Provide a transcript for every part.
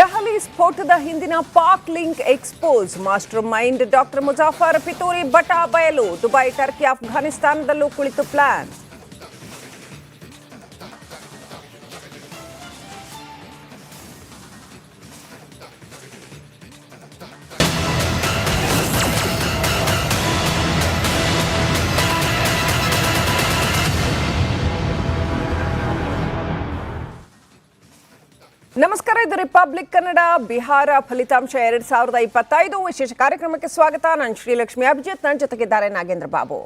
ದೆಹಲಿ ಸ್ಫೋಟದ ಹಿಂದಿನ Pak link expose mastermind doctor Muzaffar ಪಿತೂರಿ ಬಟಾ ಬಯಲು ದುಬೈ ಟರ್ಕಿ ಅಫ್ಘಾನಿಸ್ತಾನದಲ್ಲೂ ಕುಳಿತು ಪ್ಲಾನ್. ಇದು ರಿಪಬ್ಲಿಕ್ ಕನ್ನಡ, ಬಿಹಾರ ಫಲಿತಾಂಶ ಎರಡ್ ಸಾವಿರದ ಇಪ್ಪತ್ತೈದು ವಿಶೇಷ ಕಾರ್ಯಕ್ರಮಕ್ಕೆ ಸ್ವಾಗತ. ನಾನು ಶ್ರೀಲಕ್ಷ್ಮಿ ಅಭಿಜಿತ್ ನನ್ನ ಜೊತೆಗಿದ್ದಾರೆ ನಾಗೇಂದ್ರ ಬಾಬು.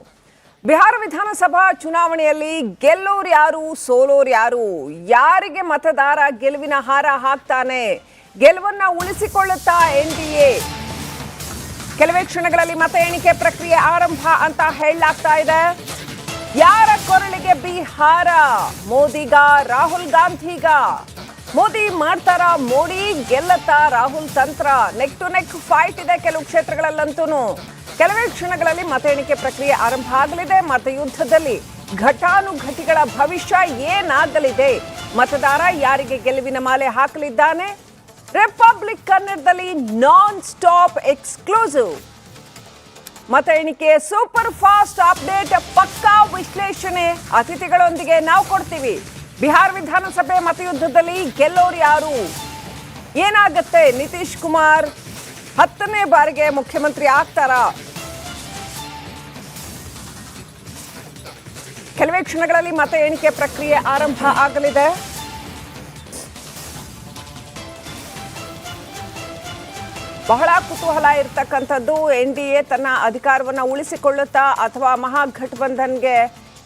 ಬಿಹಾರ ವಿಧಾನಸಭಾ ಚುನಾವಣೆಯಲ್ಲಿ ಗೆಲ್ಲೋರು ಯಾರು, ಸೋಲೋರು ಯಾರು? ಯಾರಿಗೆ ಮತದಾರ ಗೆಲುವಿನ ಹಾರ ಹಾಕ್ತಾನೆ? ಗೆಲುವನ್ನ ಉಳಿಸಿಕೊಳ್ಳುತ್ತಾ ಎನ್ ಡಿ ಎ? ಕೆಲವೇ ಕ್ಷಣಗಳಲ್ಲಿ ಮತ ಎಣಿಕೆ ಪ್ರಕ್ರಿಯೆ ಆರಂಭ ಅಂತ ಹೇಳಲಾಗ್ತಾ ಇದೆ. ಯಾರ ಕೊರಳಿಗೆ ಬಿಹಾರ? ಮೋದಿಗ, ರಾಹುಲ್ ಗಾಂಧಿಗ? ಮೋದಿ ಮಾಡ್ತಾರ, ಮೋಡಿ ಗೆಲ್ಲತ್ತಾ ರಾಹುಲ್ ತಂತ್ರ. ನೆಕ್ ಟು ನೆಕ್ ಫೈಟ್ ಇದೆ ಕೆಲವು ಕ್ಷೇತ್ರಗಳಲ್ಲಂತೂ ಕೆಲವೇ ಕ್ಷಣಗಳಲ್ಲಿ ಮತ ಎಣಿಕೆ ಪ್ರಕ್ರಿಯೆ ಆರಂಭ ಆಗಲಿದೆ. ಮತಯುದ್ಧದಲ್ಲಿ ಘಟಾನುಘಟಿಗಳ ಭವಿಷ್ಯ ಏನಾಗಲಿದೆ? ಮತದಾರ ಯಾರಿಗೆ ಗೆಲುವಿನ ಮಾಲೆ ಹಾಕಲಿದ್ದಾನೆ? ರಿಪಬ್ಲಿಕ್ ಕನ್ನಡದಲ್ಲಿ ನಾನ್ ಸ್ಟಾಪ್ ಎಕ್ಸ್ಕ್ಲೂಸಿವ್ ಮತ ಎಣಿಕೆ ಸೂಪರ್ ಫಾಸ್ಟ್ ಅಪ್ಡೇಟ್ ಪಕ್ಕಾ ವಿಶ್ಲೇಷಣೆ. ಅತಿಥಿಗಳೊಂದಿಗೆ ನಾವು ಕೊಡ್ತೀವಿ. ಬಿಹಾರ ವಿಧಾನಸಭೆ ಮತಯುದ್ಧದಲ್ಲಿ ಗೆಲ್ಲೋರು ಯಾರು? ಏನಾಗುತ್ತೆ? ನಿತೀಶ್ ಕುಮಾರ್ ಹತ್ತನೇ ಬಾರಿಗೆ ಮುಖ್ಯಮಂತ್ರಿ ಆಗ್ತಾರಾ? ಕೆಲವೇ ಕ್ಷಣಗಳಲ್ಲಿ ಮತ ಎಣಿಕೆ ಪ್ರಕ್ರಿಯೆ ಆರಂಭ ಆಗಲಿದೆ. ಬಹಳ ಕುತೂಹಲ ಇರತಕ್ಕಂಥದ್ದು ಎನ್ ಡಿ ಎ ತನ್ನ ಅಧಿಕಾರವನ್ನು ಉಳಿಸಿಕೊಳ್ಳುತ್ತಾ ಅಥವಾ ಮಹಾಗಠಬಂಧನ್ಗೆ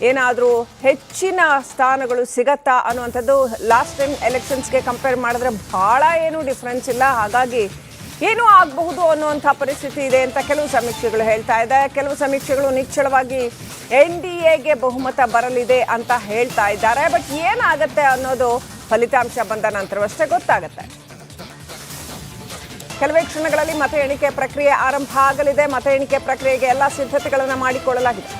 ಏನಾದರೂ ಹೆಚ್ಚಿನ ಸ್ಥಾನಗಳು ಸಿಗತ್ತಾ ಅನ್ನುವಂಥದ್ದು ಲಾಸ್ಟ್ ಟೈಮ್ ಎಲೆಕ್ಷನ್ಸ್ಗೆ ಕಂಪೇರ್ ಮಾಡಿದ್ರೆ ಭಾಳ ಏನು ಡಿಫ್ರೆನ್ಸ್ ಇಲ್ಲ. ಹಾಗಾಗಿ ಏನೂ ಆಗಬಹುದು ಅನ್ನುವಂಥ ಪರಿಸ್ಥಿತಿ ಇದೆ ಅಂತ ಕೆಲವು ಸಮೀಕ್ಷೆಗಳು ಹೇಳ್ತಾ ಇದೆ. ಕೆಲವು ಸಮೀಕ್ಷೆಗಳು ನಿಚ್ಚಳವಾಗಿ ಎನ್ ಡಿ ಎಗೆ ಬಹುಮತ ಬರಲಿದೆ ಅಂತ ಹೇಳ್ತಾ ಇದ್ದಾರೆ. ಬಟ್ ಏನಾಗುತ್ತೆ ಅನ್ನೋದು ಫಲಿತಾಂಶ ಬಂದ ನಂತರವಷ್ಟೇ ಗೊತ್ತಾಗುತ್ತೆ. ಕೆಲವೇ ಕ್ಷಣಗಳಲ್ಲಿ ಮತ ಎಣಿಕೆ ಪ್ರಕ್ರಿಯೆ ಆರಂಭ ಆಗಲಿದೆ. ಮತ ಎಣಿಕೆ ಪ್ರಕ್ರಿಯೆಗೆ ಎಲ್ಲ ಸಿದ್ಧತೆಗಳನ್ನು ಮಾಡಿಕೊಳ್ಳಲಾಗಿದೆ.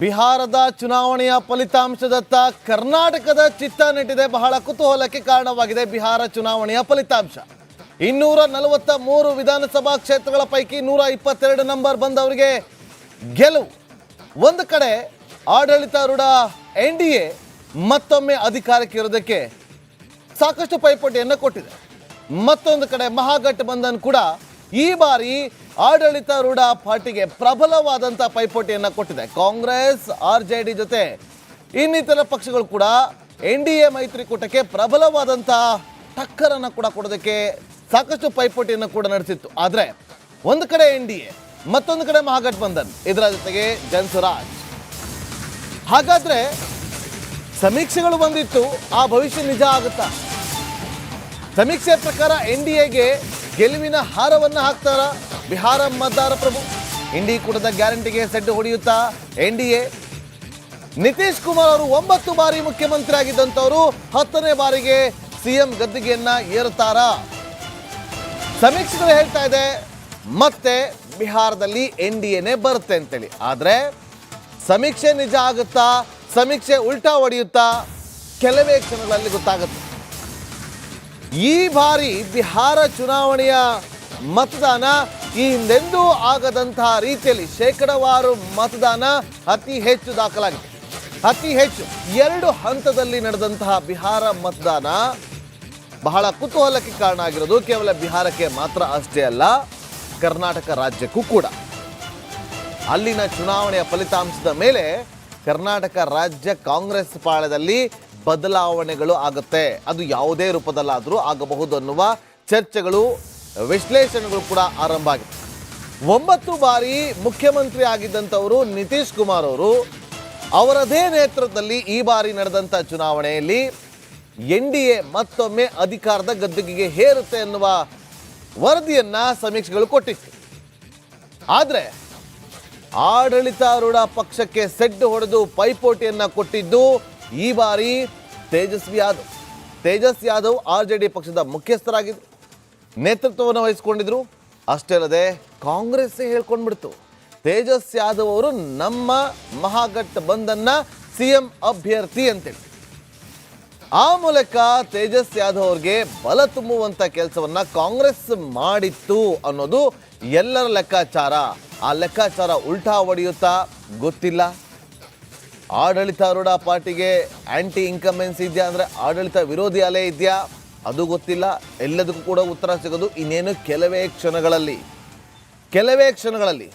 ಬಿಹಾರದ ಚುನಾವಣೆಯ ಫಲಿತಾಂಶದತ್ತ ಕರ್ನಾಟಕದ ಚಿತ್ತ ನೆಟ್ಟಿದೆ ಬಹಳ ಕುತೂಹಲಕ್ಕೆ ಕಾರಣವಾಗಿದೆ ಬಿಹಾರ ಚುನಾವಣೆಯ ಫಲಿತಾಂಶ. ಇನ್ನೂರ ನಲವತ್ತ ಮೂರು ವಿಧಾನಸಭಾ ಕ್ಷೇತ್ರಗಳ ಪೈಕಿ ನೂರ ಇಪ್ಪತ್ತೆರಡು ನಂಬರ್ ಬಂದವರಿಗೆ ಗೆಲುವು. ಒಂದು ಕಡೆ ಆಡಳಿತಾರೂಢ ಎನ್ ಡಿ ಎ ಮತ್ತೊಮ್ಮೆ ಅಧಿಕಾರಕ್ಕೆ ಇರೋದಕ್ಕೆ ಸಾಕಷ್ಟು ಪೈಪೋಟಿಯನ್ನು ಕೊಟ್ಟಿದೆ. ಮತ್ತೊಂದು ಕಡೆ ಮಹಾಗಠಬಂಧನ್ ಕೂಡ ಈ ಬಾರಿ ಆಡಳಿತಾರೂಢ ಪಾರ್ಟಿಗೆ ಪ್ರಬಲವಾದಂಥ ಪೈಪೋಟಿಯನ್ನು ಕೊಟ್ಟಿದೆ. ಕಾಂಗ್ರೆಸ್, ಆರ್ ಜೆ ಡಿ ಜೊತೆ ಇನ್ನಿತರ ಪಕ್ಷಗಳು ಕೂಡ ಎನ್ ಡಿ ಎ ಮೈತ್ರಿಕೂಟಕ್ಕೆ ಪ್ರಬಲವಾದಂಥ ಟಕ್ಕರನ್ನು ಕೂಡ ಕೊಡೋದಕ್ಕೆ ಸಾಕಷ್ಟು ಪೈಪೋಟಿಯನ್ನು ಕೂಡ ನಡೆಸಿತ್ತು. ಆದರೆ ಒಂದು ಕಡೆ ಎನ್ ಡಿ ಎ, ಮತ್ತೊಂದು ಕಡೆ ಮಹಾಗಠಬಂಧನ್ ಇದರ ಜೊತೆಗೆ ಜನ್ಸುರಾಜ್. ಹಾಗಾದರೆ ಸಮೀಕ್ಷೆಗಳು ಬಂದಿತ್ತು, ಆ ಭವಿಷ್ಯ ನಿಜ ಆಗುತ್ತಾ? ಸಮೀಕ್ಷೆ ಪ್ರಕಾರ ಎನ್ ಡಿ ಎಗೆ ಗೆಲುವಿನ ಹಾರವನ್ನು ಹಾಕ್ತಾರ? ಬಿಹಾರ ಮತದಾರ ಪ್ರಭು. ಇಂಡಿ ಕೂಟದ ಗ್ಯಾರಂಟಿಗೆ ಸೆಡ್ಡು ಹೊಡೆಯುತ್ತಾ N D A. Nitish Kumar ಅವರು ಒಂಬತ್ತು ಬಾರಿ ಮುಖ್ಯಮಂತ್ರಿ ಆಗಿದ್ದಂಥವರು ಹತ್ತನೇ ಬಾರಿಗೆ ಸಿಎಂ ಗದ್ದಿಗೆಯನ್ನ ಏರುತ್ತಾರ? ಸಮೀಕ್ಷೆಗಳು ಹೇಳ್ತಾ ಇದೆ, ಮತ್ತೆ ಬಿಹಾರದಲ್ಲಿ ಎನ್ ಡಿ ಎನೇ ಬರುತ್ತೆ ಅಂತೇಳಿ. ಆದ್ರೆ ಸಮೀಕ್ಷೆ ನಿಜ ಆಗುತ್ತಾ, ಸಮೀಕ್ಷೆ ಉಲ್ಟಾ ಹೊಡೆಯುತ್ತಾ ಕೆಲವೇ ಕ್ಷಣಗಳಲ್ಲಿ ಗೊತ್ತಾಗುತ್ತೆ. ಈ ಬಾರಿ ಬಿಹಾರ ಚುನಾವಣೆಯ ಮತದಾನ ಹಿಂದೆಂದೂ ಆಗದಂತಹ ರೀತಿಯಲ್ಲಿ ಶೇಕಡವಾರು ಮತದಾನ ಅತಿ ಹೆಚ್ಚು ದಾಖಲಾಗಿದೆ. ಅತಿ ಹೆಚ್ಚು ಎರಡು ಹಂತದಲ್ಲಿ ನಡೆದಂತಹ ಬಿಹಾರ ಮತದಾನ ಬಹಳ ಕುತೂಹಲಕ್ಕೆ ಕಾರಣ ಆಗಿರೋದು. ಕೇವಲ ಬಿಹಾರಕ್ಕೆ ಮಾತ್ರ ಅಷ್ಟೇ ಅಲ್ಲ, ಕರ್ನಾಟಕ ರಾಜ್ಯಕ್ಕೂ ಕೂಡ. ಅಲ್ಲಿನ ಚುನಾವಣೆಯ ಫಲಿತಾಂಶದ ಮೇಲೆ ಕರ್ನಾಟಕ ರಾಜ್ಯ ಕಾಂಗ್ರೆಸ್ ಪಾಳದಲ್ಲಿ ಬದಲಾವಣೆಗಳು ಆಗುತ್ತೆ. ಅದು ಯಾವುದೇ ರೂಪದಲ್ಲಾದರೂ ಆಗಬಹುದು ಅನ್ನುವ ಚರ್ಚೆಗಳು ವಿಶ್ಲೇಷಣೆಗಳು ಕೂಡ ಆರಂಭ ಆಗಿದೆ. ಒಂಬತ್ತು ಬಾರಿ ಮುಖ್ಯಮಂತ್ರಿ ಆಗಿದ್ದಂಥವರು ನಿತೀಶ್ ಕುಮಾರ್ ಅವರು ಅವರದೇ ನೇತೃತ್ವದಲ್ಲಿ ಈ ಬಾರಿ ನಡೆದಂಥ ಚುನಾವಣೆಯಲ್ಲಿ ಎನ್ ಡಿ ಎ ಮತ್ತೊಮ್ಮೆ ಅಧಿಕಾರದ ಗದ್ದುಗೆಗೆ ಹೇರುತ್ತೆ ಎನ್ನುವ ವರದಿಯನ್ನು ಸಮೀಕ್ಷೆಗಳು ಕೊಟ್ಟಿತ್ತು. ಆದರೆ ಆಡಳಿತಾರೂಢ ಪಕ್ಷಕ್ಕೆ ಸೆಡ್ ಹೊಡೆದು ಪೈಪೋಟಿಯನ್ನು ಕೊಟ್ಟಿದ್ದು ಈ ಬಾರಿ ತೇಜಸ್ವಿ ಯಾದವ್. ತೇಜಸ್ ಯಾದವ್ ಆರ್ ಪಕ್ಷದ ಮುಖ್ಯಸ್ಥರಾಗಿದ್ದರು ನೇತೃತ್ವವನ್ನು ವಹಿಸಿಕೊಂಡಿದ್ರು. ಅಷ್ಟೇ ಅಲ್ಲದೆ ಕಾಂಗ್ರೆಸ್ ಹೇಳ್ಕೊಂಡ್ಬಿಡ್ತು. ತೇಜಸ್ ಯಾದವ್ ಅವರು ನಮ್ಮ ಮಹಾಗಠ ಬಂಧನ್ನ ಸಿಎಂ ಅಭ್ಯರ್ಥಿ ಅಂತೇಳಿ. ಆ ಮೂಲಕ ತೇಜಸ್ ಯಾದವ್ ಅವ್ರಿಗೆ ಬಲ ತುಂಬುವಂತ ಕೆಲಸವನ್ನ ಕಾಂಗ್ರೆಸ್ ಮಾಡಿತ್ತು ಅನ್ನೋದು ಎಲ್ಲರ ಲೆಕ್ಕಾಚಾರ. ಆ ಲೆಕ್ಕಾಚಾರ ಉಲ್ಟಾ ಹೊಡೆಯುತ್ತಾ ಗೊತ್ತಿಲ್ಲ. ಆಡಳಿತಾರೂಢ ಪಾರ್ಟಿಗೆ ಆಂಟಿ ಇನ್ಕಮೆನ್ಸ್ ಇದೆಯಾ ಅಂದರೆ ಆಡಳಿತ ವಿರೋಧಿ ಅಲೆ ಇದೆಯಾ? ಅದು ಗೊತ್ತಿಲ್ಲ, ಎಲ್ಲದಕ್ಕೂ ಕೂಡ ಉತ್ತರ ಸಿಗೋದು ಇನ್ನೇನು ಕೆಲವೇ ಕ್ಷಣಗಳಲ್ಲಿ. ಕೆಲವೇ ಕ್ಷಣಗಳಲ್ಲಿ.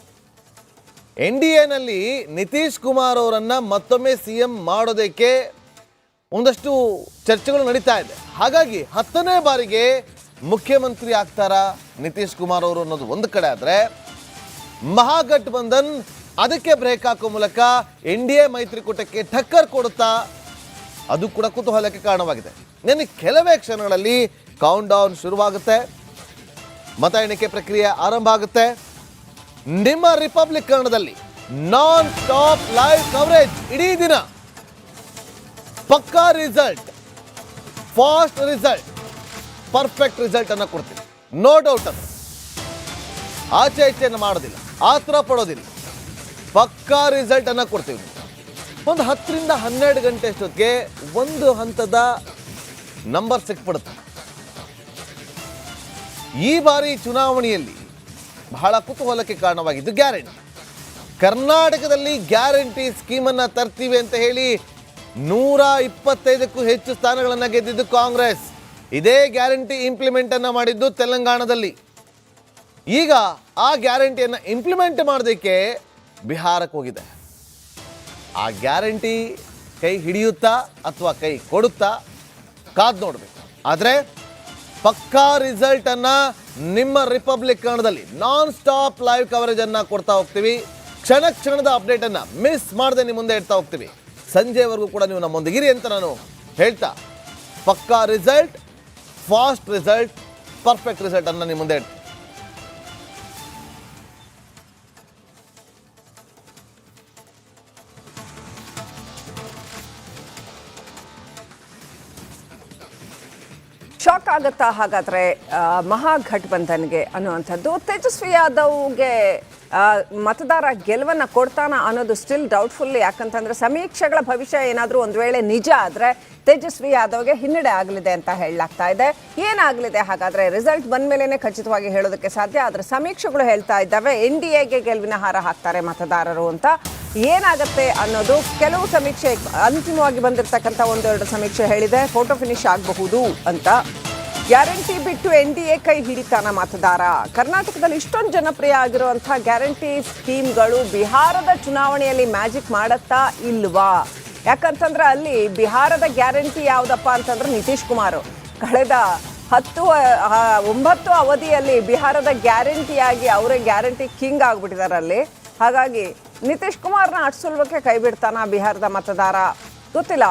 ಎನ್ ಡಿ ಎನಲ್ಲಿ ನಿತೀಶ್ ಕುಮಾರ್ ಅವರನ್ನು ಮತ್ತೊಮ್ಮೆ ಸಿ ಎಂ ಮಾಡೋದಕ್ಕೆ ಒಂದಷ್ಟು ಚರ್ಚೆಗಳು ನಡೀತಾ ಇದೆ. ಹಾಗಾಗಿ ಹತ್ತನೇ ಬಾರಿಗೆ ಮುಖ್ಯಮಂತ್ರಿ ಆಗ್ತಾರಾ ನಿತೀಶ್ ಕುಮಾರ್ ಅವರು ಅನ್ನೋದು ಒಂದು ಕಡೆ ಆದರೆ, ಮಹಾಗಠಬಂಧನ್ ಅದಕ್ಕೆ ಬ್ರೇಕ್ ಹಾಕೋ ಮೂಲಕ ಎನ್ ಡಿ ಎ ಮೈತ್ರಿಕೂಟಕ್ಕೆ ಠಕ್ಕರ್ ಕೊಡುತ್ತಾ ಅದು ಕೂಡ ಕುತೂಹಲಕ್ಕೆ ಕಾರಣವಾಗಿದೆ. ನಿನ್ನೆ ಕೆಲವೇ ಕ್ಷಣಗಳಲ್ಲಿ ಕೌಂಟ್ ಡೌನ್ ಶುರುವಾಗುತ್ತೆ. ಮತ ಎಣಿಕೆ ಪ್ರಕ್ರಿಯೆ ಆರಂಭ ಆಗುತ್ತೆ. ನಿಮ್ಮ ರಿಪಬ್ಲಿಕ್ ಕನ್ನಡದಲ್ಲಿ ನಾನ್ ಸ್ಟಾಪ್ ಲೈವ್ ಕವರೇಜ್ ಇಡೀ ದಿನ. ಪಕ್ಕಾ result fast result perfect result ಅನ್ನು ಕೊಡ್ತೀವಿ. ನೋ ಡೌಟ್ ಅದು. ಆಚೆ ಈಚೆಯನ್ನು ಮಾಡೋದಿಲ್ಲ, ಆತರ ಪಡೋದಿಲ್ಲ. ಪಕ್ಕಾ ರಿಸಲ್ಟ್ ಅನ್ನು ಕೊಡ್ತೀವಿ. ಒಂದು ಹತ್ತರಿಂದ ಹನ್ನೆರಡು ಗಂಟೆ ಅಷ್ಟೊತ್ತಿಗೆ ಒಂದು ಹಂತದ ನಂಬರ್ ಸಿಕ್ಬಿಡುತ್ತೆ. ಈ ಬಾರಿ ಚುನಾವಣೆಯಲ್ಲಿ ಬಹಳ ಕುತೂಹಲಕ್ಕೆ ಕಾರಣವಾಗಿದ್ದು ಗ್ಯಾರಂಟಿ. ಕರ್ನಾಟಕದಲ್ಲಿ ಗ್ಯಾರಂಟಿ ಸ್ಕೀಮನ್ನು ತರ್ತೀವಿ ಅಂತ ಹೇಳಿ ನೂರ ಇಪ್ಪತ್ತೈದಕ್ಕೂ ಹೆಚ್ಚು ಸ್ಥಾನಗಳನ್ನು ಗೆದ್ದಿದ್ದು ಕಾಂಗ್ರೆಸ್. ಇದೇ ಗ್ಯಾರಂಟಿ ಇಂಪ್ಲಿಮೆಂಟ್ ಅನ್ನ ಮಾಡಿದ್ದು ತೆಲಂಗಾಣದಲ್ಲಿ. ಈಗ ಆ ಗ್ಯಾರಂಟಿಯನ್ನು ಇಂಪ್ಲಿಮೆಂಟ್ ಮಾಡೋದಕ್ಕೆ ಬಿಹಾರಕ್ಕೆ ಹೋಗಿದೆ. ಆ ಗ್ಯಾರಂಟಿ ಕೈ ಹಿಡಿಯುತ್ತಾ ಅಥವಾ ಕೈ ಕೊಡುತ್ತಾ ಕಾದ್ ನೋಡಬೇಕು. ಆದರೆ ಪಕ್ಕಾ ರಿಸಲ್ಟ್ ಅನ್ನ ನಿಮ್ಮ ರಿಪಬ್ಲಿಕ್ ಕನ್ನಡದಲ್ಲಿ ನಾನ್ ಸ್ಟಾಪ್ ಲೈವ್ ಕವರೇಜ್ ಅನ್ನ ಕೊಡ್ತಾ ಹೋಗ್ತೀವಿ. ಕ್ಷಣ ಕ್ಷಣದ ಅಪ್ಡೇಟ್ ಅನ್ನ ಮಿಸ್ ಮಾಡದೆ ನಿಮ್ಮ ಮುಂದೆ ಇಡ್ತಾ ಹೋಗ್ತೀವಿ. ಸಂಜೆವರೆಗೂ ಕೂಡ ನೀವು ನಮ್ಮೊಂದಿಗಿರಿ ಅಂತ ನಾನು ಹೇಳ್ತಾ. ಪಕ್ಕಾ result fast result perfect result ಅನ್ನ ನಿಮ್ಮ ಮುಂದೆ ಇಡ್ತೀನಿ. ಶಾಕ್ ಆಗುತ್ತಾ? ಹಾಗಾದರೆ ಮಹಾಘಟಬಂಧನ್ಗೆ ಅನ್ನುವಂಥದ್ದು ತೇಜಸ್ವಿ ಯಾದವ್ಗೆ ಮತದಾರ ಗೆಲುವನ್ನು ಕೊಡ್ತಾನ ಅನ್ನೋದು ಸ್ಟಿಲ್ ಡೌಟ್ಫುಲ್ ಯಾಕಂತಂದರೆ ಸಮೀಕ್ಷೆಗಳ ಭವಿಷ್ಯ ಏನಾದರೂ ಒಂದು ವೇಳೆ ನಿಜ ಆದ್ರೆ ತೇಜಸ್ವಿ ಯಾದವ್ಗೆ ಹಿನ್ನಡೆ ಆಗಲಿದೆ ಅಂತ ಹೇಳಲಾಗ್ತಾ ಇದೆ. ಏನಾಗಲಿದೆ ಹಾಗಾದರೆ? ರಿಸಲ್ಟ್ ಬಂದ ಮೇಲೇ ಖಚಿತವಾಗಿ ಹೇಳೋದಕ್ಕೆ ಸಾಧ್ಯ. ಆದರೆ ಸಮೀಕ್ಷೆಗಳು ಹೇಳ್ತಾ ಇದ್ದಾವೆ, ಎನ್ ಡಿ ಎಗೆ ಗೆಲುವಿನ ಹಾರ ಹಾಕ್ತಾರೆ ಮತದಾರರು ಅಂತ. ಏನಾಗುತ್ತೆ ಅನ್ನೋದು ಕೆಲವು ಸಮೀಕ್ಷೆ, ಅಂತಿಮವಾಗಿ ಬಂದಿರತಕ್ಕಂಥ ಒಂದೆರಡು ಸಮೀಕ್ಷೆ ಹೇಳಿದೆ. ಫೋಟೋ ಫಿನಿಶ್ ಆಗಬಹುದು ಅಂತ. ಗ್ಯಾರಂಟಿ ಬಿಟ್ಟು ಎನ್ ಡಿ ಎ ಕೈ ಹಿಡಿತಾನ ಮತದಾರ? ಕರ್ನಾಟಕದಲ್ಲಿ ಇಷ್ಟೊಂದು ಜನಪ್ರಿಯ ಆಗಿರುವಂತಹ ಗ್ಯಾರಂಟಿ ಸ್ಕೀಮ್ಗಳು ಬಿಹಾರದ ಚುನಾವಣೆಯಲ್ಲಿ ಮ್ಯಾಜಿಕ್ ಮಾಡುತ್ತಾ ಇಲ್ವಾ? ಯಾಕಂತಂದ್ರೆ ಅಲ್ಲಿ ಬಿಹಾರದ ಗ್ಯಾರಂಟಿ ಯಾವುದಪ್ಪ ಅಂತಂದ್ರೆ ನಿತೀಶ್ ಕುಮಾರ್. ಕಳೆದ ಹತ್ತು ಒಂಬತ್ತು ಅವಧಿಯಲ್ಲಿ ಬಿಹಾರದ ಗ್ಯಾರಂಟಿಯಾಗಿ ಅವರೇ ಗ್ಯಾರಂಟಿ ಕಿಂಗ್ ಆಗ್ಬಿಟ್ಟಿದ್ದಾರೆ ಅಲ್ಲಿ. ಹಾಗಾಗಿ ನಿತೀಶ್ ಕುಮಾರ್ನ ಅಟ್ಸುಲ್ವಕ್ಕೆ ಕೈ ಬಿಡ್ತಾನ ಬಿಹಾರದ ಮತದಾರ? ಗೊತ್ತಿಲ್ಲ.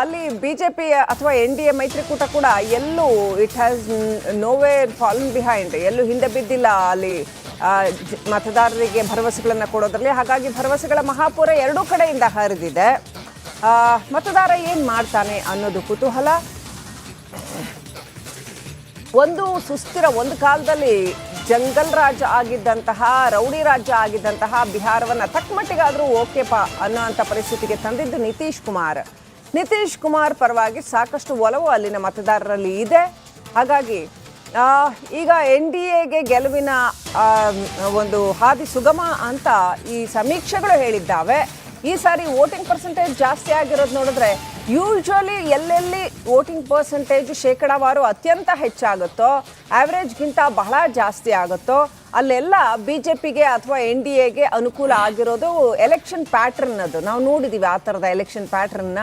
ಅಲ್ಲಿ ಬಿ ಜೆ ಪಿ ಅಥವಾ ಎನ್ ಡಿ ಎ ಮೈತ್ರಿಕೂಟ ಕೂಡ ಎಲ್ಲೂ it has no way fallen behind ಎಲ್ಲೂ ಹಿಂದೆ ಬಿದ್ದಿಲ್ಲ ಅಲ್ಲಿ ಮತದಾರರಿಗೆ ಭರವಸೆಗಳನ್ನು ಕೊಡೋದ್ರಲ್ಲಿ. ಹಾಗಾಗಿ ಭರವಸೆಗಳ ಮಹಾಪೂರ ಎರಡೂ ಕಡೆಯಿಂದ ಹರಿದಿದೆ. ಮತದಾರ ಏನು ಮಾಡ್ತಾನೆ ಅನ್ನೋದು ಕುತೂಹಲ. ಒಂದು ಸುಸ್ಥಿರ ಒಂದು ಕಾಲದಲ್ಲಿ ಜಂಗಲ್ ರಾಜ ಆಗಿದ್ದಂತಹ, ರೌಡಿ ರಾಜ್ಯ ಆಗಿದ್ದಂತಹ ಬಿಹಾರವನ್ನ ತಕ್ಕಮಟ್ಟಿಗಾದರೂ ಓಕೆಪ ಅನ್ನೋಂಥ ಪರಿಸ್ಥಿತಿಗೆ ತಂದಿದ್ದು ನಿತೀಶ್ ಕುಮಾರ್. ನಿತೀಶ್ ಕುಮಾರ್ ಪರವಾಗಿ ಸಾಕಷ್ಟು ಒಲವು ಅಲ್ಲಿನ ಮತದಾರರಲ್ಲಿ ಇದೆ. ಹಾಗಾಗಿ ಈಗ ಎನ್ ಡಿ ಎಗೆ ಗೆಲುವಿನ ಒಂದು ಹಾದಿ ಸುಗಮ ಅಂತ ಈ ಸಮೀಕ್ಷೆಗಳು ಹೇಳಿದ್ದಾವೆ. ಈ ಸಾರಿ ವೋಟಿಂಗ್ ಪರ್ಸೆಂಟೇಜ್ ಜಾಸ್ತಿ ಆಗಿರೋದು ನೋಡಿದ್ರೆ ಯೂಶ್ವಲಿ ಎಲ್ಲೆಲ್ಲಿ ವೋಟಿಂಗ್ ಪರ್ಸೆಂಟೇಜ್ ಶೇಕಡಾವಾರು ಅತ್ಯಂತ ಹೆಚ್ಚಾಗುತ್ತೋ ಆವ್ರೇಜ್ಗಿಂತ ಬಹಳ ಜಾಸ್ತಿ ಆಗುತ್ತೋ, ಅಲ್ಲೆಲ್ಲ ಬಿ ಜೆ ಪಿಗೆ ಅಥವಾ ಎನ್ ಡಿ ಎಗೆ ಅನುಕೂಲ ಆಗಿರೋದು ಎಲೆಕ್ಷನ್ ಪ್ಯಾಟ್ರನ್ ಅದು ನಾವು ನೋಡಿದ್ದೀವಿ ಆ ಥರದ ಎಲೆಕ್ಷನ್ ಪ್ಯಾಟ್ರನ್ನ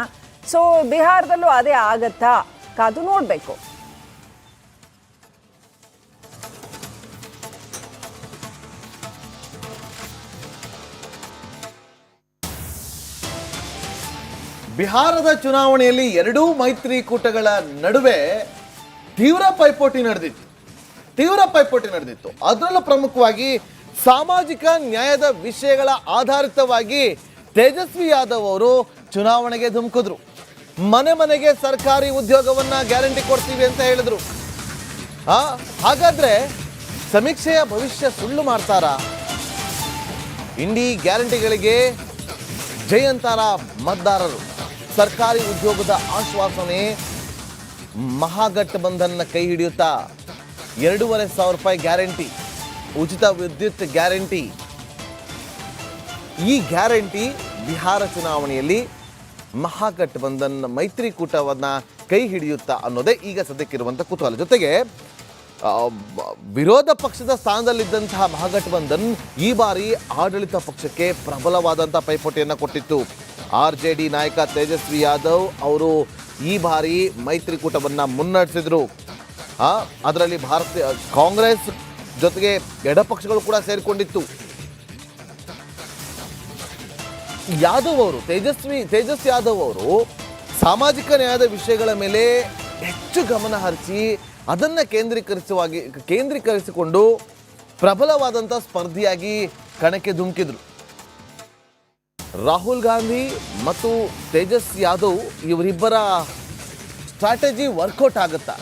ಸೊ ಬಿಹಾರದಲ್ಲೂ ಅದೇ ಆಗತ್ತಾ? ಕಾದು ನೋಡಬೇಕು. ಬಿಹಾರದ ಚುನಾವಣೆಯಲ್ಲಿ ಎರಡೂ ಮೈತ್ರಿಕೂಟಗಳ ನಡುವೆ ತೀವ್ರ ಪೈಪೋಟಿ ನಡೆದಿತ್ತು. ತೀವ್ರ ಪೈಪೋಟಿ ನಡೆದಿತ್ತು. ಅದರಲ್ಲೂ ಪ್ರಮುಖವಾಗಿ ಸಾಮಾಜಿಕ ನ್ಯಾಯದ ವಿಷಯಗಳ ಆಧಾರಿತವಾಗಿ ತೇಜಸ್ವಿ ಯಾದವ್ ಅವರು ಚುನಾವಣೆಗೆ ಧುಮುಕಿದ್ರು. ಮನೆ ಮನೆಗೆ ಸರ್ಕಾರಿ ಉದ್ಯೋಗವನ್ನ ಗ್ಯಾರಂಟಿ ಕೊಡ್ತೀವಿ ಅಂತ ಹೇಳಿದ್ರು. ಹಾಗಾದ್ರೆ ಸಮೀಕ್ಷೆಯ ಭವಿಷ್ಯ ಸುಳ್ಳು ಮಾಡ್ತಾರಾ? ಇಂಡಿ ಗ್ಯಾರಂಟಿಗಳಿಗೆ ಜಯಂತಾರ ಮತದಾರರು. ಸರ್ಕಾರಿ ಉದ್ಯೋಗದ ಆಶ್ವಾಸನೆ ಮಹಾಗಠಬಂಧನ್ನ ಕೈ ಹಿಡಿಯುತ್ತಾ ಎರಡೂವರೆ ಸಾವಿರ ರೂಪಾಯಿ ಗ್ಯಾರಂಟಿ, ಉಚಿತ ವಿದ್ಯುತ್ ಗ್ಯಾರಂಟಿ. ಈ ಗ್ಯಾರಂಟಿ ಬಿಹಾರ ಚುನಾವಣೆಯಲ್ಲಿ ಮಹಾಗಠಬಂಧನ್ ಮೈತ್ರಿಕೂಟವನ್ನು ಕೈ ಹಿಡಿಯುತ್ತಾ ಅನ್ನೋದೇ ಈಗ ಸದ್ಯಕ್ಕಿರುವಂಥ ಕುತೂಹಲ. ಜೊತೆಗೆ ವಿರೋಧ ಪಕ್ಷದ ಸ್ಥಾನದಲ್ಲಿದ್ದಂತಹ ಮಹಾಗಠಬಂಧನ್ ಈ ಬಾರಿ ಆಡಳಿತ ಪಕ್ಷಕ್ಕೆ ಪ್ರಬಲವಾದಂಥ ಪೈಪೋಟಿಯನ್ನು ಕೊಟ್ಟಿತ್ತು. ಆರ್ ಜೆ ಡಿ ನಾಯಕ ತೇಜಸ್ವಿ ಯಾದವ್ ಅವರು ಈ ಬಾರಿ ಮೈತ್ರಿಕೂಟವನ್ನ ಮುನ್ನಡೆಸಿದ್ರು. ಅದರಲ್ಲಿ ಭಾರತೀಯ ಕಾಂಗ್ರೆಸ್ ಜೊತೆಗೆ ಎಡಪಕ್ಷಗಳು ಕೂಡ ಸೇರಿಕೊಂಡಿತ್ತು. ಯಾದವ್ ಅವರು, ತೇಜಸ್ವಿ, ತೇಜಸ್ ಯಾದವ್ ಅವರು ಸಾಮಾಜಿಕ ನ್ಯಾಯದ ವಿಷಯಗಳ ಮೇಲೆ ಹೆಚ್ಚು ಗಮನ ಹರಿಸಿ ಅದನ್ನ ಕೇಂದ್ರೀಕರಿಸುವಾಗಿ, ಕೇಂದ್ರೀಕರಿಸಿಕೊಂಡು ಪ್ರಬಲವಾದಂಥ ಸ್ಪರ್ಧಿಯಾಗಿ ಕಣಕ್ಕೆ ಧುಮುಕಿದ್ರು. ರಾಹುಲ್ ಗಾಂಧಿ ಮತ್ತು ತೇಜಸ್ ಯಾದವ್ ಇವರಿಬ್ಬರ ಸ್ಟ್ರಾಟಜಿ ವರ್ಕೌಟ್ ಆಗುತ್ತಾ?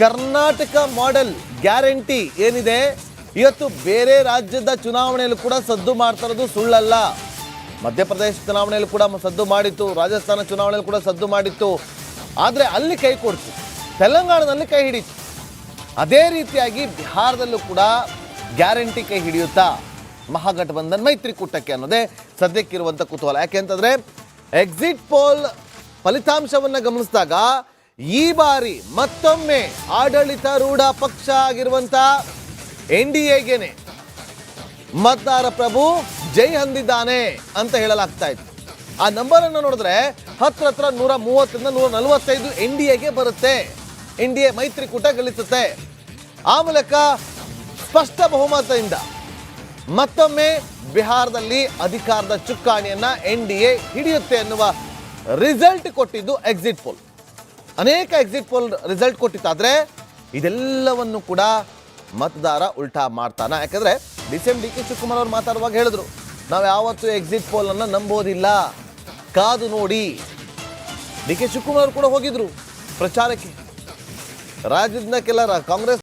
ಕರ್ನಾಟಕ ಮಾಡೆಲ್ ಗ್ಯಾರಂಟಿ ಏನಿದೆ? ಇವತ್ತು ಬೇರೆ ರಾಜ್ಯದ ಚುನಾವಣೆಯಲ್ಲೂ ಕೂಡ ಸದ್ದು ಮಾಡ್ತಾ ಇರೋದು ಸುಳ್ಳಲ್ಲ. ಮಧ್ಯಪ್ರದೇಶ ಚುನಾವಣೆಯಲ್ಲಿ ಕೂಡ ಸದ್ದು ಮಾಡಿತ್ತು, ರಾಜಸ್ಥಾನ ಚುನಾವಣೆಯಲ್ಲಿ ಕೂಡ ಸದ್ದು ಮಾಡಿತ್ತು. ಆದರೆ ಅಲ್ಲಿ ಕೈ ಕೊಡ್ತು, ತೆಲಂಗಾಣದಲ್ಲಿ ಕೈ ಹಿಡಿತು. ಅದೇ ರೀತಿಯಾಗಿ ಬಿಹಾರದಲ್ಲೂ ಕೂಡ ಗ್ಯಾರಂಟಿ ಕೈ ಹಿಡಿಯುತ್ತಾ? ಮಹಾಗಠಬಂಧನ್ ಮೈತ್ರಿಕೂಟಕ್ಕೆ ಅನ್ನೋದೇ ಸದ್ಯಕ್ಕಿರುವಂಥ ಕುತೂಹಲ. ಯಾಕೆಂತಂದರೆ ಎಕ್ಸಿಟ್ ಪೋಲ್ ಫಲಿತಾಂಶವನ್ನ ಗಮನಿಸಿದಾಗ ಈ ಬಾರಿ ಮತ್ತೊಮ್ಮೆ ಆಡಳಿತಾರೂಢ ಪಕ್ಷ ಆಗಿರುವಂತ ಎನ್ ಡಿ ಎಗೆನೆ ಮತದಾರ ಪ್ರಭು ಜೈ ಹೊಂದಿದ್ದಾನೆ ಅಂತ ಹೇಳಲಾಗ್ತಾ ಇತ್ತು. ಆ ನಂಬರನ್ನು ನೋಡಿದ್ರೆ ಹತ್ರ ಹತ್ರ ನೂರ ಮೂವತ್ತರಿಂದ ನೂರ ನಲವತ್ತೈದು ಎನ್ ಡಿ ಎಗೆ ಬರುತ್ತೆ. ಎನ್ ಡಿ ಎ ಮೈತ್ರಿಕೂಟ ಗಳಿಸುತ್ತೆ. ಆ ಮೂಲಕ ಸ್ಪಷ್ಟ ಬಹುಮತದಿಂದ ಮತ್ತೊಮ್ಮೆ ಬಿಹಾರದಲ್ಲಿ ಅಧಿಕಾರದ ಚುಕ್ಕಾಣಿಯನ್ನ ಎನ್ ಡಿ ಎ ಹಿಡಿಯುತ್ತೆ ಎನ್ನುವ ರಿಸಲ್ಟ್ ಕೊಟ್ಟಿದ್ದು ಎಕ್ಸಿಟ್ ಪೋಲ್ ಅನೇಕ ಎಕ್ಸಿಟ್ ಪೋಲ್ ರಿಸಲ್ಟ್ ಕೊಟ್ಟಿತ್ತಾದ್ರೆ ಇದೆಲ್ಲವನ್ನು ಕೂಡ ಮತದಾರ ಉಲ್ಟಾ ಮಾಡ್ತಾನ. ಯಾಕಂದ್ರೆ D C M D K Shivakumar ಅವರು ಮಾತಾಡುವಾಗ ಹೇಳಿದ್ರು, ನಾವು ಯಾವತ್ತೂ ಎಕ್ಸಿಟ್ ಪೋಲ್ ಅನ್ನ ನಂಬೋದಿಲ್ಲ. ಕಾದು ನೋಡಿ. ಡಿ ಕೆ ಶಿವಕುಮಾರ್ ಕೂಡ ಹೋಗಿದ್ರು ಪ್ರಚಾರಕ್ಕೆ. ರಾಜ್ಯದ ಕೆಲ ಕಾಂಗ್ರೆಸ್